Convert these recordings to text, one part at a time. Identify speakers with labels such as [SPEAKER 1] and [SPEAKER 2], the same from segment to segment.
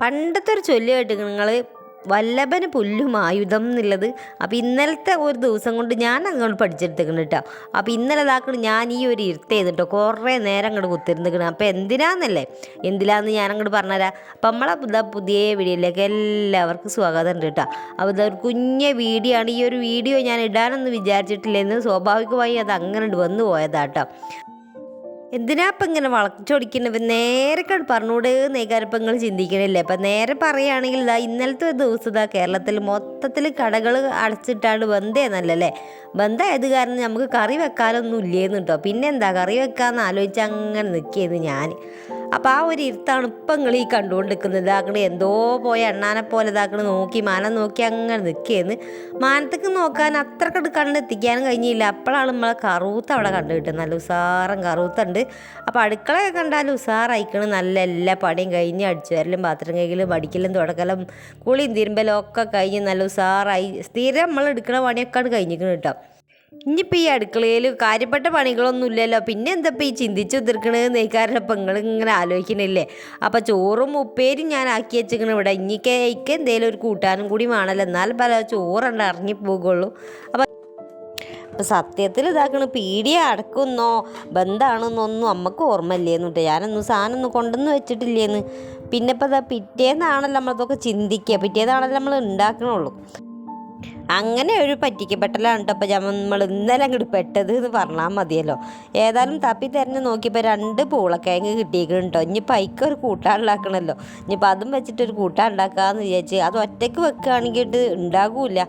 [SPEAKER 1] പണ്ടത്തെ ഒരു ചൊല്ല് നിങ്ങൾ വല്ലഭന് പുല്ലും ആയുധം എന്നുള്ളത്. അപ്പോൾ ഇന്നലത്തെ ഒരു ദിവസം കൊണ്ട് ഞാൻ അങ്ങോട്ട് പഠിച്ചെടുത്തേക്കണ് കേട്ടോ അപ്പോൾ ഇന്നലെ ഇതാക്കണം ഞാൻ ഈ ഒരു ഇരുത്ത ചെയ്തിട്ടോ കുറേ നേരം അങ്ങോട്ട് കുത്തിരുന്നിക്കണം. അപ്പോൾ എന്തിനാന്നല്ലേ? എന്തിനാന്ന് ഞാൻ അങ്ങോട്ട് പറഞ്ഞുതരാം അപ്പം നമ്മളെ ഇതാ പുതിയ വീഡിയോയിലേക്ക് എല്ലാവർക്കും സ്വാഗതം ഉണ്ട് കേട്ടോ അപ്പോൾ ഇതൊരു കുഞ്ഞ വീഡിയോ ആണ് ഈ ഒരു വീഡിയോ ഞാൻ ഇടാനൊന്നും വിചാരിച്ചിട്ടില്ലെന്ന് സ്വാഭാവികമായി അത് അങ്ങനെ വന്നു പോയതാട്ടോ എന്തിനാ ഇപ്പം ഇങ്ങനെ വളച്ചൊടിക്കുന്നത്? നേരെ പറഞ്ഞൂടെ നേക്കാരപ്പം നിങ്ങൾ ചിന്തിക്കണില്ലേ? അപ്പം നേരെ പറയുകയാണെങ്കിൽ ഇതാ ഇന്നലത്തെ ദിവസം ഇതാ കേരളത്തിൽ മൊത്തത്തിൽ കടകൾ അടച്ചിട്ടാണ്ട് ബന്ധേന്നല്ലേ ബന്ധമായത് കാരണം നമുക്ക് കറി വെക്കാനൊന്നും ഇല്ലേന്ന് കേട്ടോ പിന്നെ എന്താ? കറി വെക്കാമെന്ന് ആലോചിച്ച് അങ്ങനെ നിൽക്കിയത് ഞാൻ അപ്പോൾ ആ ഒരു ഇരുത്താണ് ഇപ്പം നിങ്ങൾ ഈ ഇതാക്കണ എന്തോ പോയ അണ്ണാനെ പോലെ ഇതാക്കണ നോക്കി മാനം നോക്കി അങ്ങനെ നിൽക്കുകയെന്ന് മാനത്തേക്ക് നോക്കാൻ അത്രക്കട് കണ്ടെത്തിക്കാനും കഴിഞ്ഞില്ല. അപ്പോഴാണ് നമ്മളെ കറൂത്ത് അവിടെ കണ്ടു കിട്ടുന്നത്. നല്ല ഉസാറം കറൂത്തുണ്ട്. അപ്പോൾ അടുക്കളയൊക്കെ കണ്ടാലും ഉസാറായിക്കണം. നല്ല എല്ലാ പണിയും കഴിഞ്ഞ് അടിച്ചു വരലും പാത്രം കഴിക്കലും പഠിക്കലും തുടക്കലും കുളിയും തിരുമ്പലും ഒക്കെ കഴിഞ്ഞ് നല്ല ഉസാറായി. സ്ഥിരം നമ്മൾ എടുക്കുന്ന പണിയൊക്കെ കഴിഞ്ഞിരിക്കുന്നത് കേട്ടോ. ഇനിയിപ്പോൾ ഈ അടുക്കളയിൽ കാര്യപ്പെട്ട പണികളൊന്നും ഇല്ലല്ലോ. പിന്നെ എന്തപ്പോൾ ഈ ചിന്തിച്ചു ഉതിർക്കണത് നെയ്ക്കാരുടെ അപ്പം നിങ്ങൾ ഇങ്ങനെ ആലോചിക്കണില്ലേ? അപ്പം ചോറും ഉപ്പേരും ഞാൻ ആക്കി വെച്ചിരിക്കണം ഇവിടെ. ഇനിക്ക് എന്തെങ്കിലും ഒരു കൂട്ടാനും കൂടി വേണമല്ലോ എന്നാൽ പല ചോറുണ്ട് ഇറങ്ങിപ്പോകുള്ളൂ അപ്പം അപ്പം സത്യത്തിൽ ഇതാക്കണ പീടിയ അടക്കുന്നോ ബന്ധാണെന്നൊന്നും അമ്മയ്ക്ക് ഓർമ്മയില്ലേന്ന് കേട്ടോ. ഞാനൊന്നും സാധനമൊന്നും കൊണ്ടൊന്നും വെച്ചിട്ടില്ലേന്ന്. പിന്നെ ഇപ്പം പിറ്റേന്നാണല്ലോ നമ്മളതൊക്കെ ചിന്തിക്കുക പിറ്റേന്നാണല്ലോ നമ്മൾ ഉണ്ടാക്കണുള്ളൂ. അങ്ങനെ ഒരു പറ്റിക്കപ്പെട്ടലാണ് കേട്ടോ. അപ്പം നമ്മൾ ഇന്നലെ അങ്ങോട്ട് പെട്ടത് എന്ന് പറഞ്ഞാൽ മതിയല്ലോ. ഏതായാലും തപ്പി തിരഞ്ഞ് നോക്കിയപ്പോൾ രണ്ട് പൂളക്കിഴങ്ങ് കിട്ടിയേക്കണം കേട്ടോ. ഇനിയിപ്പോൾ അതിക്ക് ഒരു കൂട്ടാൻ ഉണ്ടാക്കണമല്ലോ ഇനിയിപ്പോൾ അതും വെച്ചിട്ടൊരു കൂട്ടാൻ ഉണ്ടാക്കാമെന്ന് വിചാരിച്ച് അത് ഒറ്റയ്ക്ക് വെക്കുകയാണെങ്കിൽ ഇത് ഉണ്ടാകൂല.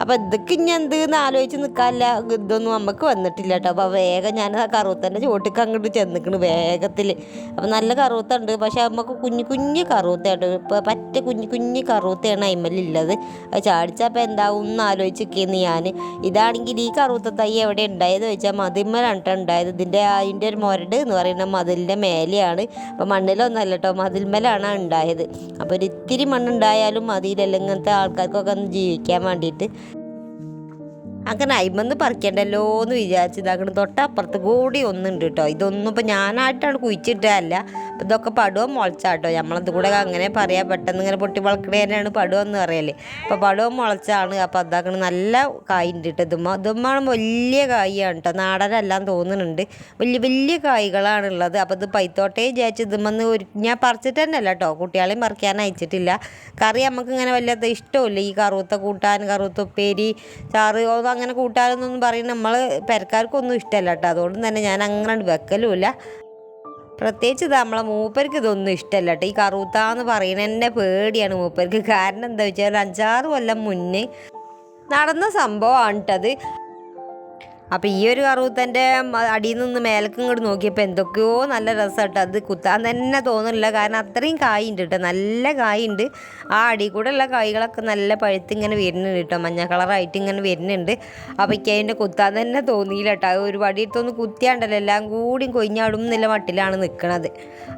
[SPEAKER 1] അപ്പം ഇതൊക്കെ ഇനി എന്ത് ആലോചിച്ച് നിൽക്കാനില്ല ഇതൊന്നും നമുക്ക് വന്നിട്ടില്ല കേട്ടോ. അപ്പോൾ വേഗം ഞാൻ ആ കറുത്തന്റെ ചോട്ടിക്ക് അങ്ങോട്ട് ചെന്നിക്കണ് വേഗത്തിൽ അപ്പോൾ നല്ല കറുത്തുണ്ട്. പക്ഷെ നമുക്ക് കുഞ്ഞു കുഞ്ഞു കറുത്തയാട്ടോ ഇപ്പോൾ പറ്റ കുഞ്ഞു കുഞ്ഞു കറുത്തയാണ് അയിമലുള്ളത്. അത് ചാടിച്ചപ്പോൾ എന്താവും എന്ന് ആലോചിച്ച് നിൽക്കുന്നു ഞാൻ ഇതാണെങ്കിൽ ഈ കറുത്ത തൈ എവിടെ ഉണ്ടായത് ചോദിച്ചാൽ മതിന്മലാണ് ഉണ്ടായത്. ഇതിന്റെ അതിന്റെ ഒരു മുരട് എന്ന് പറയുന്ന മതിലിന്റെ മേലെയാണ്. അപ്പോൾ മണ്ണിലൊന്നല്ല കേട്ടോ മതിൽമേലാണ് ഉണ്ടായത്. അപ്പോൾ ഒരു ഇത്തിരി മണ്ണുണ്ടായാലും മതിയിലല്ല ഇങ്ങനത്തെ ആൾക്കാർക്കൊക്കെ ഒന്ന് ജീവിക്കാൻ വേണ്ടിയിട്ട്. അങ്ങനെ അയിമെന്ന് പറിക്കണ്ടല്ലോ എന്ന് വിചാരിച്ചത് അങ്ങനെ തൊട്ടപ്പുറത്ത് കൂടി ഒന്നുണ്ട് കേട്ടോ ഇതൊന്നും ഇപ്പം ഞാനായിട്ടാണ് കുഴിച്ചിട്ടല്ല ഇതൊക്കെ പടുവ മുളച്ചാട്ടോ. നമ്മളത് കൂടെ അങ്ങനെ പറയാം പെട്ടെന്ന് ഇങ്ങനെ പൊട്ടി വളക്കണേ തന്നെയാണ് പടുവ എന്ന് പറയൽ. അപ്പോൾ പടുവ മുളച്ചാണ്. അപ്പോൾ അതാക്കണ നല്ല കായ് ഉണ്ട് കേട്ടോ ഇതുമ്മ ഇതുമ്മാണ് വലിയ കായാണ് കേട്ടോ നാടനെല്ലാം തോന്നുന്നുണ്ട്. വലിയ വലിയ കായ്കളാണ് ഉള്ളത് അപ്പോൾ ഇത് പൈത്തോട്ടേ വിചാരിച്ച് ഇതുമെന്ന് ഒരു ഞാൻ പറിച്ചിട്ട് തന്നെ അല്ല കേട്ടോ കുട്ടികളെയും പറിക്കാൻ അയച്ചിട്ടില്ല. കറി നമുക്ക് ഇങ്ങനെ വല്ലാത്ത ഇഷ്ടമില്ല ഈ കറുത്ത കൂട്ടാൻ കറുത്ത ഉപ്പേരി ചാറ് അങ്ങനെ കൂട്ടാനൊന്നും പറയുന്നത് നമ്മൾ പെരക്കാർക്കൊന്നും ഇഷ്ടമല്ല കേട്ടോ. അതുകൊണ്ട് തന്നെ ഞാൻ അങ്ങനെ വെക്കലുമില്ല. പ്രത്യേകിച്ച് ഇത് നമ്മളെ മൂപ്പർക്ക് ഇതൊന്നും ഇഷ്ടമല്ല കേട്ടോ. ഈ പറയുന്നത് എന്റെ പേടിയാണ് മൂപ്പർക്ക്. കാരണം എന്താ വെച്ചാൽ ഒരു അഞ്ചാറ് കൊല്ലം മുന്നേ നടന്ന സംഭവമാണ് കേട്ടത് അപ്പോൾ ഈ ഒരു കറുത്തന്റെ അടിയിൽ നിന്ന് മേലക്കും ഇങ്ങോട്ട് നോക്കിയപ്പോൾ എന്തൊക്കെയോ നല്ല രസമായിട്ട് അത് കുത്താൻ തന്നെ തോന്നുന്നില്ല കാരണം അത്രയും കായുണ്ട് കേട്ടോ നല്ല കായുണ്ട്. ആ അടി കൂടെ ഉള്ള കായ്കളൊക്കെ നല്ല പഴുത്ത് ഇങ്ങനെ വരുന്നുണ്ട് കേട്ടോ മഞ്ഞ കളറായിട്ട് ഇങ്ങനെ വരുന്നുണ്ട്. അപ്പോൾ എനിക്ക് അതിന്റെ കുത്താൻ തന്നെ തോന്നിയില്ല കേട്ടോ അത് ഒരു വടിയെടുത്തൊന്ന് കുത്തിയാണ്ടല്ലോ. എല്ലാം കൂടി കൊയിഞ്ഞാടും എന്നുള്ള മട്ടിലാണ് നിൽക്കണത്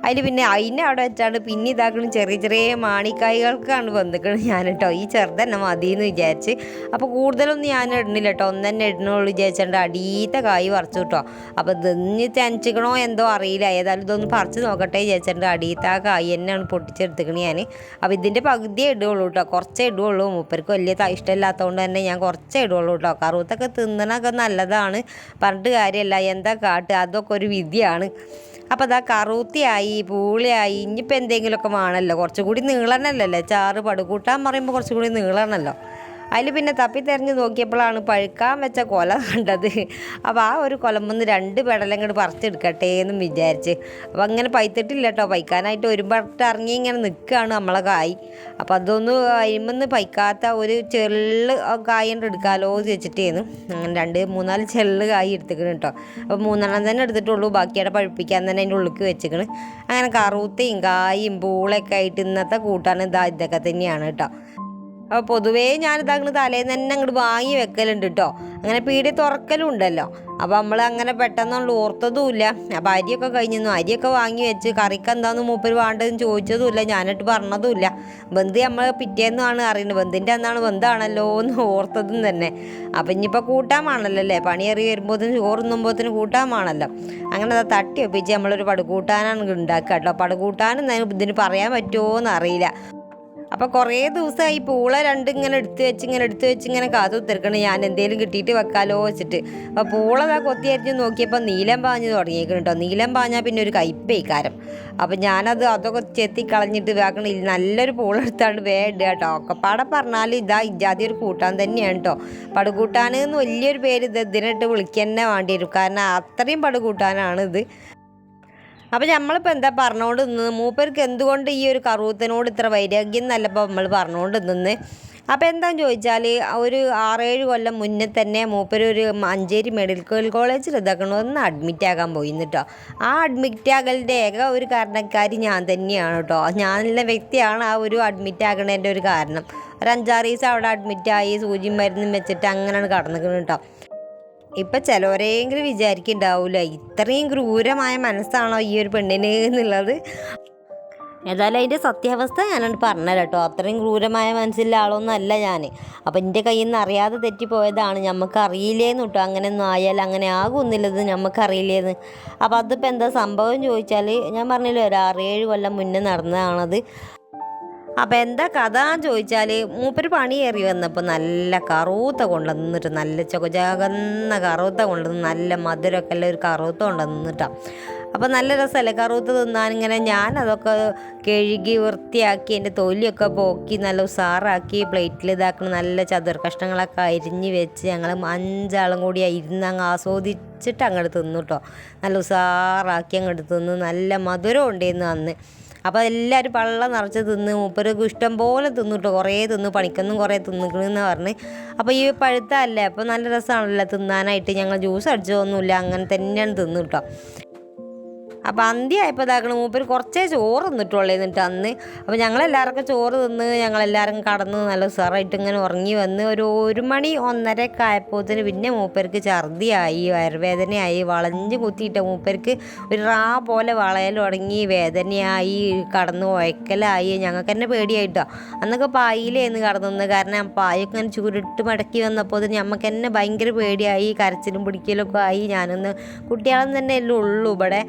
[SPEAKER 1] അതിൽ പിന്നെ അതിനെ അവിടെ വെച്ചാണ് പിന്നെ ഇതാക്കണം ചെറിയ ചെറിയ മാണിക്കായ്കൾക്കാണ് വന്നിക്കണത് ഞാൻ കേട്ടോ ഈ ചെറുതന്നെ മതി എന്ന് വിചാരിച്ച്. അപ്പോൾ കൂടുതലൊന്നും ഞാൻ ഇടുന്നില്ല കേട്ടോ ഒന്ന് തന്നെ ഇടണുള്ളൂ വിചാരിച്ചിട്ട് അടിയത്തെ കായ് പറിച്ചു കേട്ടോ അപ്പോൾ ഇതിഞ്ഞ് തെനച്ചിക്കണോ എന്തോ അറിയില്ല. ഏതായാലും ഇതൊന്ന് പറിച്ച് നോക്കട്ടെ വിചാരിച്ചിട്ട് അടിയത്തെ ആ കായ് തന്നെയാണ് പൊട്ടിച്ചെടുത്തിക്കണേ ഞാൻ അപ്പോൾ ഇതിന്റെ പകുതിയേ ഇടുകയുള്ളൂ കേട്ടോ കുറച്ചേ ഇടുകയുള്ളൂ മൂപ്പർക്ക് വലിയ ഇഷ്ടമില്ലാത്തതുകൊണ്ട് തന്നെ ഞാൻ കുറച്ചേ ഇടുകയുള്ളൂ കേട്ടോ കറുത്തൊക്കെ തിന്നണൊക്കെ നല്ലതാണ്. പറഞ്ഞിട്ട് കാര്യമല്ല എന്താ കാട്ട്? അതൊക്കെ ഒരു വിധിയാണ്. അപ്പോൾ അതാ കറൂത്തിയായി പൂളിയായി ഇനിയിപ്പോൾ എന്തെങ്കിലുമൊക്കെ വേണമല്ലോ കുറച്ചുകൂടി നീളണമല്ലല്ലേ ചാറ് പടുകൂട്ടാൻ പറയുമ്പോൾ കുറച്ചുകൂടി നീളണമല്ലോ അതിൽ പിന്നെ തപ്പി തെരഞ്ഞ് നോക്കിയപ്പോഴാണ് പഴുക്കാൻ വെച്ച കൊല കണ്ടത്. അപ്പോൾ ആ ഒരു കൊലമ്പെന്ന് രണ്ട് പെടലങ്ങോട്ട് പറിച്ചെടുക്കട്ടെ എന്നും വിചാരിച്ച്. അപ്പോൾ അങ്ങനെ പൈത്തിട്ടില്ല കേട്ടോ പൈക്കാനായിട്ട് ഒരു ഇറങ്ങി ഇങ്ങനെ നിൽക്കുകയാണ് നമ്മളെ കായ്. അപ്പോൾ അതൊന്ന് അയിമെന്ന് പൈക്കാത്ത ഒരു ചെള്ള് കായണ്ട് എടുക്കാലോ എന്ന് വെച്ചിട്ടേന്ന് അങ്ങനെ രണ്ട് മൂന്നാൽ ചെള്ള് കായ് എടുത്തിക്കണം കേട്ടോ അപ്പോൾ മൂന്നെണ്ണം തന്നെ എടുത്തിട്ടുള്ളൂ. ബാക്കിയുടെ പഴുപ്പിക്കാൻ തന്നെ അതിന്റെ ഉള്ളിക്ക് വെച്ചിക്കണ്. അങ്ങനെ കറുത്തയും കായും പൂളൊക്കെ ആയിട്ട് ഇന്നത്തെ കൂട്ടാണ് ഇതാ ഇതൊക്കെ തന്നെയാണ് കേട്ടോ അപ്പോൾ പൊതുവേ ഞാനിത് അങ്ങോട്ട് തലേന്ന് തന്നെ അങ്ങോട്ട് വാങ്ങി വെക്കലുണ്ട് കേട്ടോ അങ്ങനെ പീടി തുറക്കലും ഉണ്ടല്ലോ. അപ്പോൾ നമ്മൾ അങ്ങനെ പെട്ടെന്നുള്ള ഓർത്തതുമില്ല അപ്പോൾ അരിയൊക്കെ കഴിഞ്ഞിരുന്നു. അരിയൊക്കെ വാങ്ങി വെച്ച് കറിക്ക് എന്താണെന്ന് മൂപ്പർ വേണ്ടതെന്ന് ചോദിച്ചതുമില്ല ഞാനിട്ട് പറഞ്ഞതുമില്ല ബന്ധു നമ്മൾ പിറ്റേന്നാണ് അറിയുന്നത്. ബന്ധിന്റെ അന്നാണ് ബന്ധാണല്ലോ എന്ന് ഓർത്തതും തന്നെ. അപ്പം ഇനിയിപ്പോൾ കൂട്ടാൻ വേണമല്ലോ അല്ലേ? പണിയേറി വരുമ്പോഴത്തേനും ചോറുന്നുമ്പോഴത്തേന് കൂട്ടാൻ വേണമല്ലോ അങ്ങനെ അത് തട്ടി ഒപ്പിച്ച് നമ്മളൊരു പടുകൂട്ടാനാണ് ഉണ്ടാക്കുക കേട്ടോ പടുകൂട്ടാൻ ഇതിന് പറയാൻ പറ്റുമോ എന്ന് അറിയില്ല. അപ്പോൾ കുറേ ദിവസമായി പൂള രണ്ടും ഇങ്ങനെ എടുത്തു വെച്ച് ഇങ്ങനെ എടുത്ത് വെച്ച് ഇങ്ങനെ കാത്തു തിരക്കണം ഞാൻ എന്തേലും കിട്ടിയിട്ട് വെക്കാലോ വെച്ചിട്ട്. അപ്പോൾ പൂളതാ കൊത്തി അരിഞ്ഞ് നോക്കിയപ്പോൾ നീലം പാഞ്ഞ് തുടങ്ങിയേക്കണം കേട്ടോ നീലം പാഞ്ഞാൽ പിന്നെ ഒരു കയ്പേക്കാരം. അപ്പോൾ ഞാനത് അതൊക്കെ ചെത്തി കളഞ്ഞിട്ട് വേക്കണം നല്ലൊരു പൂള വേണ്ട കേട്ടോ ഒക്കെപ്പാടെ പറഞ്ഞാൽ ഇതാ ഇജാതി ഒരു കൂട്ടാൻ തന്നെയാണ് കേട്ടോ പടുകൂട്ടാൻ എന്ന് വലിയൊരു പേര് ഇത് ഇതിനിട്ട് വിളിക്കുക തന്നെ വേണ്ടി വരും. കാരണം അത്രയും പടുകൂട്ടാനാണ് ഇത് അപ്പം നമ്മളിപ്പോൾ എന്താ പറഞ്ഞുകൊണ്ട് നിന്ന്? മൂപ്പർക്ക് എന്തുകൊണ്ട് ഈ ഒരു കറുവത്തിനോട് ഇത്ര വൈരാഗ്യം എന്നല്ലപ്പോൾ നമ്മൾ പറഞ്ഞുകൊണ്ട് നിന്ന്. അപ്പോൾ എന്താന്ന് ചോദിച്ചാൽ ഒരു ആറേഴ് കൊല്ലം മുന്നേ തന്നെ മൂപ്പര് ഒരു മഞ്ചേരി മെഡിക്കൽ കോളേജിൽ ഇതാക്കണമെന്ന് അഡ്മിറ്റ് ആകാൻ പോയി കേട്ടോ ആ അഡ്മിറ്റ് ആകലിന്റെ ഏക ഒരു കാരണക്കാരി ഞാൻ തന്നെയാണ് കേട്ടോ ഞാനുള്ള വ്യക്തിയാണ് ആ ഒരു അഡ്മിറ്റ് ആകണതിന്റെ ഒരു കാരണം. ഒരു അഞ്ചാറ് ദിവസം അവിടെ അഡ്മിറ്റായി സൂചിയും മരുന്നും വെച്ചിട്ട് അങ്ങനെയാണ് കടന്നിരിക്കുന്നത് കേട്ടോ ഇപ്പം ചിലവരെങ്കിലും വിചാരിക്കുന്നുണ്ടാവില്ല ഇത്രയും ക്രൂരമായ മനസ്സാണോ ഈ ഒരു പെണ്ണിന് എന്നുള്ളത്? ഏതായാലും അതിന്റെ സത്യാവസ്ഥ ഞാനോട് പറഞ്ഞല്ലോ കേട്ടോ അത്രയും ക്രൂരമായ മനസ്സിലുള്ള ആളൊന്നും അല്ല ഞാൻ അപ്പം എന്റെ കയ്യിൽ നിന്ന് അറിയാതെ തെറ്റിപ്പോയതാണ്. നമുക്ക് അറിയില്ലേന്ന് കേട്ടോ അങ്ങനെയൊന്നും ആയാൽ അങ്ങനെ ആകുന്നില്ലത് നമുക്ക് അറിയില്ലേന്ന് അപ്പോൾ അതിപ്പോൾ എന്താ സംഭവം ചോദിച്ചാൽ ഞാൻ പറഞ്ഞില്ലേ ഒരു ആറേഴ് കൊല്ലം മുന്നേ നടന്നതാണത്. അപ്പം എന്താ കഥ ചോദിച്ചാൽ മൂപ്പര് ഏറി വന്നപ്പോൾ നല്ല കറുത്ത കൊണ്ടുവന്നിട്ട് നല്ല ചുകചകന്ന കറുത്ത കൊണ്ടുവന്ന് നല്ല മധുരമൊക്കെ ഉള്ള ഒരു കറുത്ത കൊണ്ടുവന്നിട്ടാ അപ്പോൾ നല്ല രസമല്ലേ? കറുത്ത് തിന്നാനിങ്ങനെ ഞാൻ അതൊക്കെ കഴുകി വൃത്തിയാക്കി എന്റെ തൊലിയൊക്കെ പോക്കി നല്ല ഉസാറാക്കി പ്ലേറ്റിൽ ഇതാക്കണം നല്ല ചതുർ കഷ്ണങ്ങളൊക്കെ അരിഞ്ഞ് വെച്ച് ഞങ്ങൾ അഞ്ചാളും കൂടി ഇരുന്ന് അങ്ങ് ആസ്വദിച്ചിട്ട് അങ്ങോട്ട് തിന്നു കേട്ടോ നല്ല ഉസാറാക്കി അങ്ങോട്ട് തിന്ന്. നല്ല മധുരം ഉണ്ടായിരുന്നു അന്ന്. അപ്പോൾ എല്ലാവരും പള്ള നിറച്ച് തിന്ന് മൂപ്പർക്ക് ഇഷ്ടം പോലെ തിന്നു കേട്ടോ കുറേ തിന്ന് പണിക്കൊന്നും കുറേ തിന്നിക്കണമെന്ന് പറഞ്ഞ്. അപ്പോൾ ഈ പഴുത്തല്ലേ അപ്പോൾ നല്ല രസമാണല്ലോ തിന്നാനായിട്ട്. ഞങ്ങൾ ജ്യൂസ് അടിച്ചതൊന്നുമില്ല. അങ്ങനെ തന്നെയാണ് തിന്നു കേട്ടോ. അപ്പോൾ അന്ത്യമായപ്പോൾ ഇതാക്കണം മൂപ്പർ കുറച്ചേ ചോറ് തിന്നിട്ടുള്ളൂ എന്നിട്ട് അന്ന്. അപ്പോൾ ഞങ്ങളെല്ലാവർക്കും ചോറ് തിന്ന് ഞങ്ങളെല്ലാവരും കടന്ന് നല്ല ഉസാറായിട്ട് ഇങ്ങനെ ഉറങ്ങി വന്ന് ഒരു ഒരു മണി ഒന്നരയൊക്കെ ആയപ്പോത്തിന് പിന്നെ മൂപ്പർക്ക് ഛർദിയായി വയറുവേദനയായി വളഞ്ഞ് കുത്തിയിട്ട മൂപ്പർക്ക് ഒരു റാ പോലെ വളയൽ തുടങ്ങി വേദനയായി കടന്ന് ഉഴക്കലായി ഞങ്ങൾക്ക് തന്നെ പേടിയായിട്ടോ. അന്നൊക്കെ പായിലേന്ന് കടന്നു കാരണം പായൊക്കെ ഇങ്ങനെ ചുരുട്ട് മടക്കി വന്നപ്പോൾ ഞമ്മക്ക് തന്നെ ഭയങ്കര പേടിയായി കരച്ചിലും പിടിക്കലൊക്കെ ആയി. ഞാനൊന്ന് കുട്ടികളും തന്നെ എല്ലാം ഉള്ളൂ. ഇവിടെ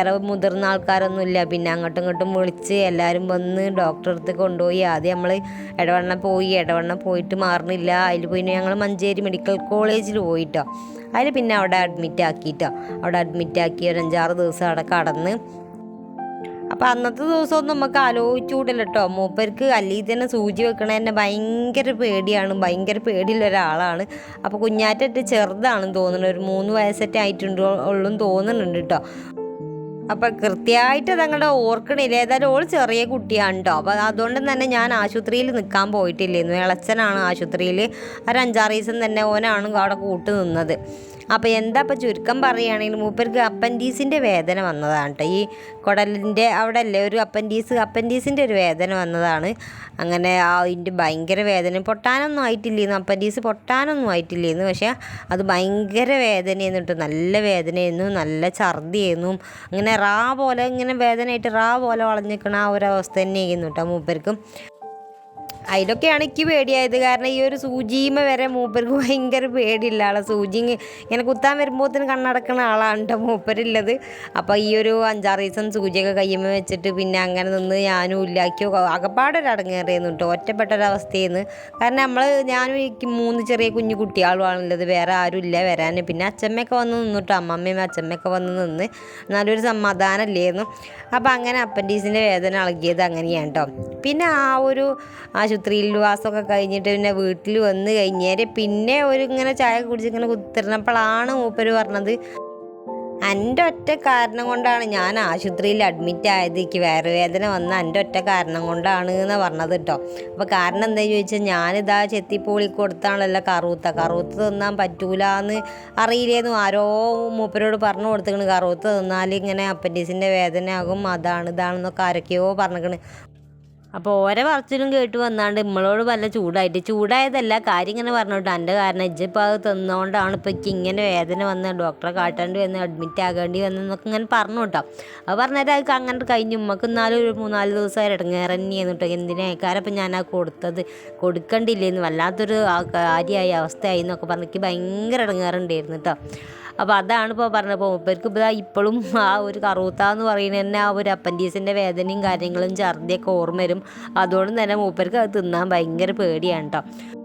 [SPEAKER 1] വേറെ മുതിർന്ന ആൾക്കാരൊന്നുമില്ല. പിന്നെ അങ്ങോട്ടും ഇങ്ങോട്ടും വിളിച്ച് എല്ലാവരും വന്ന് ഡോക്ടറെ അടുത്ത് കൊണ്ടുപോയി. ആദ്യം നമ്മൾ ഇടവണ്ണ പോയി. ഇടവണ്ണ പോയിട്ട് മാറുന്നില്ല. അതിൽ പിന്നെ ഞങ്ങൾ മഞ്ചേരി മെഡിക്കൽ കോളേജിൽ പോയിട്ടോ. അതിൽ പിന്നെ അവിടെ അഡ്മിറ്റ് ആക്കിയിട്ടോ അവിടെ അഡ്മിറ്റ് ആക്കി ഒരു അഞ്ചാറ് ദിവസം അവിടെ കടന്ന്. അപ്പം അന്നത്തെ ദിവസമൊന്നും നമുക്ക് ആലോചിച്ചുകൂടില്ല കേട്ടോ മൂപ്പർക്ക് അല്ലെങ്കിൽ തന്നെ സൂചി വെക്കണ തന്നെ ഭയങ്കര പേടിയാണ്. ഭയങ്കര പേടിയുള്ള ഒരാളാണ്. അപ്പോൾ കുഞ്ഞാറ്ററ്റ് ചെറുതാണെന്ന് തോന്നുന്നു. ഒരു മൂന്ന് വയസ്സൊക്കെ ആയിട്ടുണ്ട് ഉള്ളൂ തോന്നുന്നുണ്ട് കേട്ടോ അപ്പം കൃത്യമായിട്ട് അതങ്ങടെ ഓർക്കണില്ല? ഏതായാലും ഓൾ ചെറിയ കുട്ടിയാണ് കേട്ടോ അപ്പം അതുകൊണ്ട് തന്നെ ഞാൻ ആശുപത്രിയിൽ നിൽക്കാൻ പോയിട്ടില്ലായിരുന്നു ഇളച്ചനാണ് ആശുപത്രിയിൽ. ഒരു അഞ്ചാറ് ദിവസം തന്നെ ഓനാണ് അവിടെ കൂട്ട് നിന്നത്. അപ്പോൾ എന്താ ഇപ്പം ചുരുക്കം പറയുകയാണെങ്കിൽ മൂപ്പർക്ക് അപ്പൻഡീസിന്റെ വേദന വന്നതാണ് കേട്ടോ ഈ കുടലിന്റെ അവിടെ അല്ലേ ഒരു അപ്പൻഡീസ് അപ്പൻഡീസിന്റെ ഒരു വേദന വന്നതാണ്. അങ്ങനെ ആ അതിന്റെ ഭയങ്കര വേദന. പൊട്ടാനൊന്നും ആയിട്ടില്ലേന്ന് അപ്പൻഡീസ് പൊട്ടാനൊന്നും ആയിട്ടില്ലേന്ന്. പക്ഷേ അത് ഭയങ്കര വേദനയായിരുന്നു കേട്ടോ നല്ല വേദനയായിരുന്നു നല്ല ഛർദിയായിരുന്നു. അങ്ങനെ റാ പോലെ ഇങ്ങനെ വേദനയായിട്ട് റാ പോലെ വളഞ്ഞിരിക്കണ ആ ഒരു അവസ്ഥ തന്നെയായിരുന്നു കേട്ടോ മൂപ്പർക്കും. അതിലൊക്കെയാണ് എനിക്ക് പേടിയായത്. കാരണം ഈ ഒരു സൂചിമ വരെ മൂപ്പർക്ക് ഭയങ്കര പേടിയില്ല ആളെ. സൂചി ഇങ്ങ- ഇങ്ങനെ കുത്താൻ വരുമ്പോഴത്തേന് കണ്ണടക്കുന്ന ആളാണ് മൂപ്പരുള്ളത്. അപ്പോൾ ഈ ഒരു അഞ്ചാറ് ദിവസം സൂചിയൊക്കെ കയ്യമ്മ വെച്ചിട്ട് പിന്നെ അങ്ങനെ നിന്ന് ഞാനും ഇല്ലാക്കിയോ അകപ്പാടൊരു അടങ്ങേറിയെന്നു കേട്ടോ. ഒറ്റപ്പെട്ടൊരവസ്ഥയെന്ന് കാരണം നമ്മൾ ഞാനും മൂന്ന് ചെറിയ കുഞ്ഞു കുട്ടികളുമാണുള്ളത്. വേറെ ആരും ഇല്ല വരാൻ പിന്നെ അച്ഛമ്മയൊക്കെ വന്ന് നിന്നിട്ടോ അമ്മമ്മയും അച്ഛമ്മയൊക്കെ വന്ന് നിന്ന് നല്ലൊരു സമാധാനമല്ലായിരുന്നു. അപ്പോൾ അങ്ങനെ അപ്പൻഡീസിന്റെ വേദന ഇളകിയത് അങ്ങനെയാണ് കേട്ടോ. പിന്നെ ആ ഒരു ആശുപത്രിയിൽ വാസമൊക്കെ കഴിഞ്ഞിട്ട് പിന്നെ വീട്ടിൽ വന്ന് കഴിഞ്ഞേരെ പിന്നെ ഒരു ഇങ്ങനെ ചായ കുടിച്ച് ഇങ്ങനെ കുത്തിരുന്നപ്പോഴാണ് മൂപ്പര് പറഞ്ഞത്. എന്റെ ഒറ്റ കാരണം കൊണ്ടാണ് ഞാൻ ആശുപത്രിയിൽ അഡ്മിറ്റ് ആയത്. എനിക്ക് വയറുവേദന വന്ന എന്റെ ഒറ്റ കാരണം കൊണ്ടാണ് എന്ന് പറഞ്ഞത് കേട്ടോ. അപ്പോൾ കാരണം എന്താ ചോദിച്ചാൽ ഞാനിതാ ചെത്തിപ്പൂളി കൊടുത്താണല്ലോ കറുത്ത. കറുത്ത് തിന്നാൻ പറ്റൂല എന്ന് അറിയില്ലേന്നു ആരോ മൂപ്പരോട് പറഞ്ഞു കൊടുത്തേക്കണ്. കറുത്ത് തിന്നാൽ ഇങ്ങനെ അപ്പൻഡീസിന്റെ വേദന ആകും അതാണ് ഇതാണെന്നൊക്കെ ആരൊക്കെയോ പറഞ്ഞിക്കണ്. അപ്പോൾ ഓരോ പറച്ചിലും കേട്ട് വന്നാണ്ട് നമ്മളോട് വല്ല ചൂടായിട്ട് ചൂടായതല്ല കാര്യം ഇങ്ങനെ പറഞ്ഞോട്ടോ. എന്റെ കാരണം ഇജ്ജിപ്പോൾ അത് തന്നുകൊണ്ടാണ് ഇപ്പോൾ ഇങ്ങനെ വേദന വന്ന് ഡോക്ടറെ കാട്ടേണ്ടി വന്ന് അഡ്മിറ്റ് ആകേണ്ടി വന്നെന്നൊക്കെ ഇങ്ങനെ പറഞ്ഞു കേട്ടോ. അത് പറഞ്ഞാൽ അത് അങ്ങനെ കഴിഞ്ഞു നമുക്ക് എന്നാലും ഒരു മൂന്നാൽ ദിവസം ഇടങ്ങേറ് തന്നെയായിരുന്നു കേട്ടോ. എന്തിനേക്കാരം ഇപ്പം ഞാൻ ആ കൊടുത്തത്? കൊടുക്കണ്ടില്ലേന്ന് വല്ലാത്തൊരു കാര്യമായി അവസ്ഥയായി എന്നൊക്കെ പറഞ്ഞ് എനിക്ക് ഭയങ്കര ഇടങ്ങേറുണ്ടായിരുന്നു കേട്ടോ. അപ്പോൾ അതാണ് ഇപ്പോൾ പറഞ്ഞപ്പോൾ മൂപ്പർക്ക് ഇപ്പോൾ ഇപ്പോഴും ആ ഒരു കറൂത്ത എന്ന് പറയുന്നത് തന്നെ ആ ഒരു അപ്പൻഡീസിന്റെ വേദനയും കാര്യങ്ങളും ഛർദിയൊക്കെ ഓർമ്മ വരും. അതുകൊണ്ട് തന്നെ മൂപ്പർക്ക് അത് തിന്നാൻ ഭയങ്കര പേടിയാണ് കേട്ടോ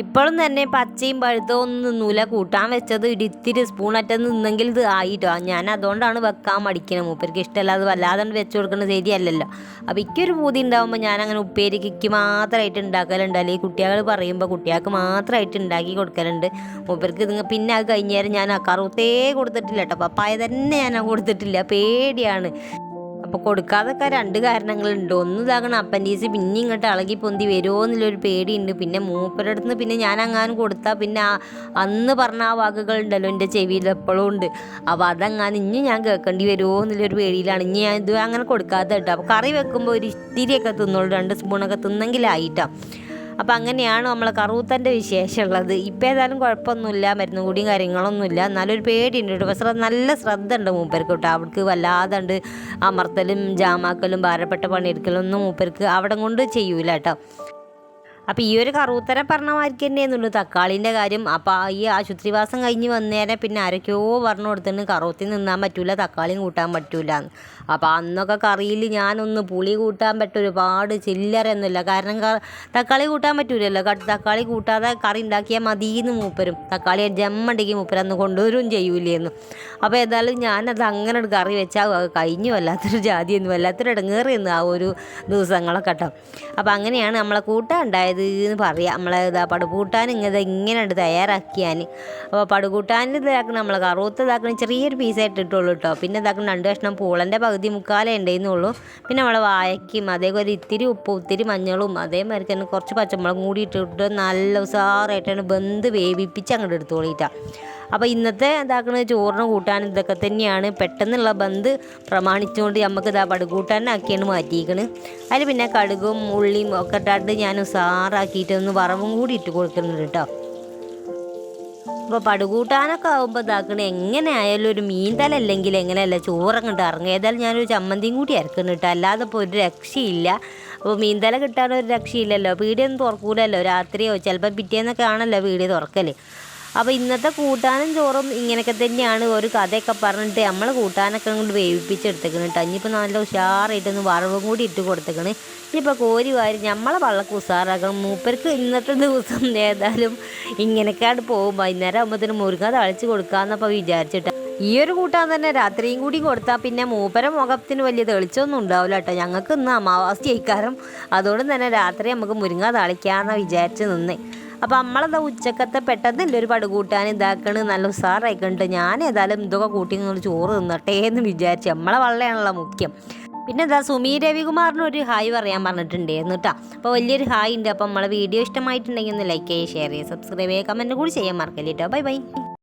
[SPEAKER 1] ഇപ്പോഴും തന്നെ പച്ചയും പഴുത്തോ ഒന്നും നിന്നൂല. കൂട്ടാൻ വെച്ചത് ഇടിത്തിരി സ്പൂണറ്റം നിന്നെങ്കിൽ ഇത് ആയിട്ടോ. ഞാൻ അതുകൊണ്ടാണ് വെക്കാൻ മടിക്കുന്നത് മൂപ്പർക്ക് ഇഷ്ടമല്ല അത് വല്ലാതെ വെച്ച് കൊടുക്കുന്നത് ശരിയല്ലല്ലോ. അപ്പോൾ ഇക്കൊരു പൂതി ഉണ്ടാകുമ്പോൾ ഞാൻ അങ്ങനെ ഉപ്പേരിക്ക് മാത്രമായിട്ട് ഉണ്ടാക്കലുണ്ട് അല്ലെങ്കിൽ കുട്ടികൾ പറയുമ്പോൾ കുട്ടികൾക്ക് മാത്രമായിട്ട് ഉണ്ടാക്കി കൊടുക്കലുണ്ട്. മൂപ്പർക്ക് ഇത് പിന്നെ അത് കഴിഞ്ഞേരം ഞാൻ കറുത്തേ കൊടുത്തിട്ടില്ല കേട്ടോ. പപ്പായ തന്നെ ഞാൻ കൊടുത്തിട്ടില്ല. പേടിയാണ്. അപ്പോൾ കൊടുക്കാതൊക്കെ രണ്ട് കാരണങ്ങളുണ്ട്. ഒന്ന് ഇതാകണം അപ്പൻഡീസ് പിന്നെ ഇങ്ങോട്ട് ഇളകി പൊന്തി വരുമോ എന്നുള്ളൊരു പേടിയുണ്ട്. പിന്നെ മൂപ്പരുടെ അടുത്ത് പിന്നെ ഞാൻ അങ്ങാനും കൊടുത്താൽ പിന്നെ അന്ന് പറഞ്ഞ ആ വാക്കുകളുണ്ടല്ലോ എന്റെ ചെവിയിൽ എപ്പോഴും ഉണ്ട്. അപ്പോൾ അതങ്ങാനും ഇനി ഞാൻ കേൾക്കേണ്ടി വരുമോ എന്നുള്ളൊരു പേടിയിലാണ്. ഇനി ഞാൻ ഇത് അങ്ങനെ കൊടുക്കാത്ത കേട്ടോ. അപ്പോൾ കറി വെക്കുമ്പോൾ ഒരു ഇത്തിരിയൊക്കെ തിന്നോളൂ. രണ്ട് സ്പൂണൊക്കെ തിന്നെങ്കിലായിട്ടോ. അപ്പോൾ അങ്ങനെയാണ് നമ്മളെ കറൂത്തന്റെ വിശേഷമുള്ളത്. ഇപ്പം ഏതായാലും കുഴപ്പമൊന്നുമില്ല മരുന്ന് കൂടിയും കാര്യങ്ങളൊന്നുമില്ല. എന്നാലും ഒരു പേടിയുണ്ട് കേട്ടോ. പക്ഷേ നല്ല ശ്രദ്ധ ഉണ്ട് മൂപ്പർക്ക് കേട്ടോ. അവർക്ക് വല്ലാതെണ്ട് അമർത്തലും ജാമാക്കലും ഭാരപ്പെട്ട പണിയെടുക്കലൊന്നും മൂപ്പർക്ക് അവിടെ കൊണ്ട് ചെയ്യൂല കേട്ടോ. അപ്പോൾ ഈ ഒരു കറൂത്തരം പറഞ്ഞ മാതിരിക്ക് തന്നെയായിരുന്നുള്ളൂ തക്കാളിന്റെ കാര്യം. അപ്പോൾ ഈ ആശുപത്രിവാസം കഴിഞ്ഞ് വന്നേരെ പിന്നെ ആരൊക്കെയോ പറഞ്ഞു കൊടുത്തിട്ട് കറൂത്തിൽ നിന്നാൻ പറ്റൂല തക്കാളിയും കൂട്ടാൻ പറ്റൂല. അപ്പോൾ അന്നൊക്കെ കറിയിൽ ഞാനൊന്ന് പുളി കൂട്ടാൻ പറ്റും ഒരുപാട് ചില്ലറയൊന്നുമില്ല കാരണം തക്കാളി കൂട്ടാൻ പറ്റൂലല്ലോ. തക്കാളി കൂട്ടാതെ കറി ഉണ്ടാക്കിയാൽ മതിയെന്ന് മൂപ്പരും. തക്കാളി ജമ്മണ്ടെങ്കിൽ മൂപ്പരന്ന് കൊണ്ടുവരും ചെയ്യൂലേന്ന്. അപ്പോൾ ഏതായാലും ഞാനത് അങ്ങനെ ഒരു കറി വെച്ചാൽ കഴിഞ്ഞു. വല്ലാത്തൊരു ജാതിയൊന്നും വല്ലാത്തൊരു ഇടങ്ങേറിയെന്ന് ആ ഒരു ദിവസങ്ങളൊക്കെ കേട്ടോ. അപ്പോൾ അങ്ങനെയാണ് നമ്മളെ കൂട്ടാൻ ഉണ്ടായത്. എന്ന് പറയാം. നമ്മളെ ഇതാ പടുകൂട്ടാൻ ഇങ്ങനെ ഇങ്ങനെയുണ്ട് തയ്യാറാക്കിയാൻ അപ്പോൾ പടുകൂട്ടാൻ ഇതാക്കണം നമ്മൾ കറുത്ത് ഇതാക്കണം ചെറിയൊരു പീസായിട്ട് ഇട്ടുള്ളൂ കേട്ടോ പിന്നെ ഇതാക്കണം രണ്ട് കഷ്ണം പൂളന്റെ പകുതി മുക്കാലേ ഉണ്ടായിരുന്നുള്ളൂ പിന്നെ നമ്മൾ വായക്കും അതേപോലെ ഇത്തിരി ഉപ്പും ഇത്തിരി മഞ്ഞളും അതേമാതിരി തന്നെ കുറച്ച് പച്ചമുളകും കൂടി ഇട്ടിട്ട് നല്ല ഉസാറായിട്ടാണ് ബന്ധ് വേവിപ്പിച്ച് അങ്ങോട്ട് എടുത്തോളിട്ടാണ് അപ്പോൾ ഇന്നത്തെ ഇതാക്കുന്നത് ചോറിന് കൂട്ടാൻ ഇതൊക്കെ തന്നെയാണ്. പെട്ടെന്നുള്ള ബന്ധ് പ്രമാണിച്ചുകൊണ്ട് നമുക്ക് ഇതാ പടുകൂട്ടാനാക്കിയാണ് മാറ്റിയിരിക്കണ് അതിൽ പിന്നെ കടുകും ഉള്ളിയും ഒക്കെ ഇട്ടിട്ട് ഞാൻ ഉസാറാക്കിയിട്ട് ഒന്ന് വറവും കൂടി ഇട്ട് കൊടുക്കുന്നുണ്ട് കേട്ടോ. അപ്പോൾ പടുകൂട്ടാനൊക്കെ ആകുമ്പോൾ ഇതാക്കണേ എങ്ങനെ ആയാലും ഒരു മീൻതല അല്ലെങ്കിൽ എങ്ങനെയല്ല ചോറങ്ങോട്ട് ഇറങ്ങുക. ഏതായാലും ഞാനൊരു ചമ്മന്തിയും കൂടി ഇറക്കുന്നു കേട്ടോ. അല്ലാതെ ഇപ്പോൾ ഒരു രക്ഷയില്ല. അപ്പോൾ മീൻ തല കിട്ടാനൊരു രക്ഷയില്ലല്ലോ. പീടിയൊന്നും തുറക്കൂലല്ലോ. രാത്രിയോ ചിലപ്പോൾ പിറ്റേന്നൊക്കെ ആണല്ലോ പീടിയ തുറക്കൽ അപ്പോൾ ഇന്നത്തെ കൂട്ടാനും ചോറും ഇങ്ങനെയൊക്കെ തന്നെയാണ് ഒരു കഥയൊക്കെ പറഞ്ഞിട്ട് നമ്മൾ കൂട്ടാനൊക്കെ കൊണ്ട് വേവിപ്പിച്ചെടുത്തേക്കണ് കേട്ടോ ഇനിയിപ്പോൾ നല്ല ഉഷാറായിട്ടൊന്ന് വറവും കൂടി ഇട്ട് കൊടുത്തേക്കണ്. ഇനിയിപ്പോൾ കോരി വാരി നമ്മളെ വള്ളക്ക് ഉഷാറാക്കണം മൂപ്പർക്ക് ഇന്നത്തെ ദിവസം ഏതായാലും ഇങ്ങനെയൊക്കെയാണ് പോകും. വൈകുന്നേരം ആകുമ്പോഴത്തേനും മുരുക തളിച്ച് കൊടുക്കാമെന്നപ്പോൾ വിചാരിച്ചിട്ട്. ഈ ഒരു കൂട്ടാൻ തന്നെ രാത്രിയും കൂടി കൊടുത്താൽ പിന്നെ മൂപ്പര മുഖത്തിന് വലിയ തെളിച്ചൊന്നും ഉണ്ടാവില്ല കേട്ടോ ഞങ്ങൾക്ക് ഇന്ന് അമാവാസി ജയിക്കാരം അതുകൊണ്ട് തന്നെ രാത്രി നമുക്ക് മുരിങ്ങ തളിക്കാമെന്നാണ് വിചാരിച്ച് നിന്നേ. അപ്പോൾ നമ്മളെന്താ ഉച്ചക്കത്തെ പെട്ടെന്ന് ഒരു കൂട്ടാൻ ഇതാക്കണ് നല്ല ഉസാറായിക്കണ്ട് ഞാൻ ഏതായാലും ഇതൊക്കെ കൂട്ടി ചോറ് തിന്നട്ടെ എന്ന് വിചാരിച്ചു നമ്മളെ വള്ളയാണല്ലോ മുഖ്യം. പിന്നെ എന്താ സുമി രവികുമാറിന് ഒരു ഹായ് പറയാൻ പറഞ്ഞിട്ടുണ്ട് കേട്ടോ അപ്പോൾ വലിയൊരു ഹായ് ഉണ്ട്. അപ്പോൾ നമ്മളെ വീഡിയോ ഇഷ്ടമായിട്ടുണ്ടെങ്കിൽ ഒന്ന് ലൈക്ക് ചെയ്യുക ഷെയർ ചെയ്യുക സബ്സ്ക്രൈബ് ചെയ്യുക കമന്റ് കൂടി ചെയ്യാൻ മറക്കല്ലേ കേട്ടോ ബൈ ബൈ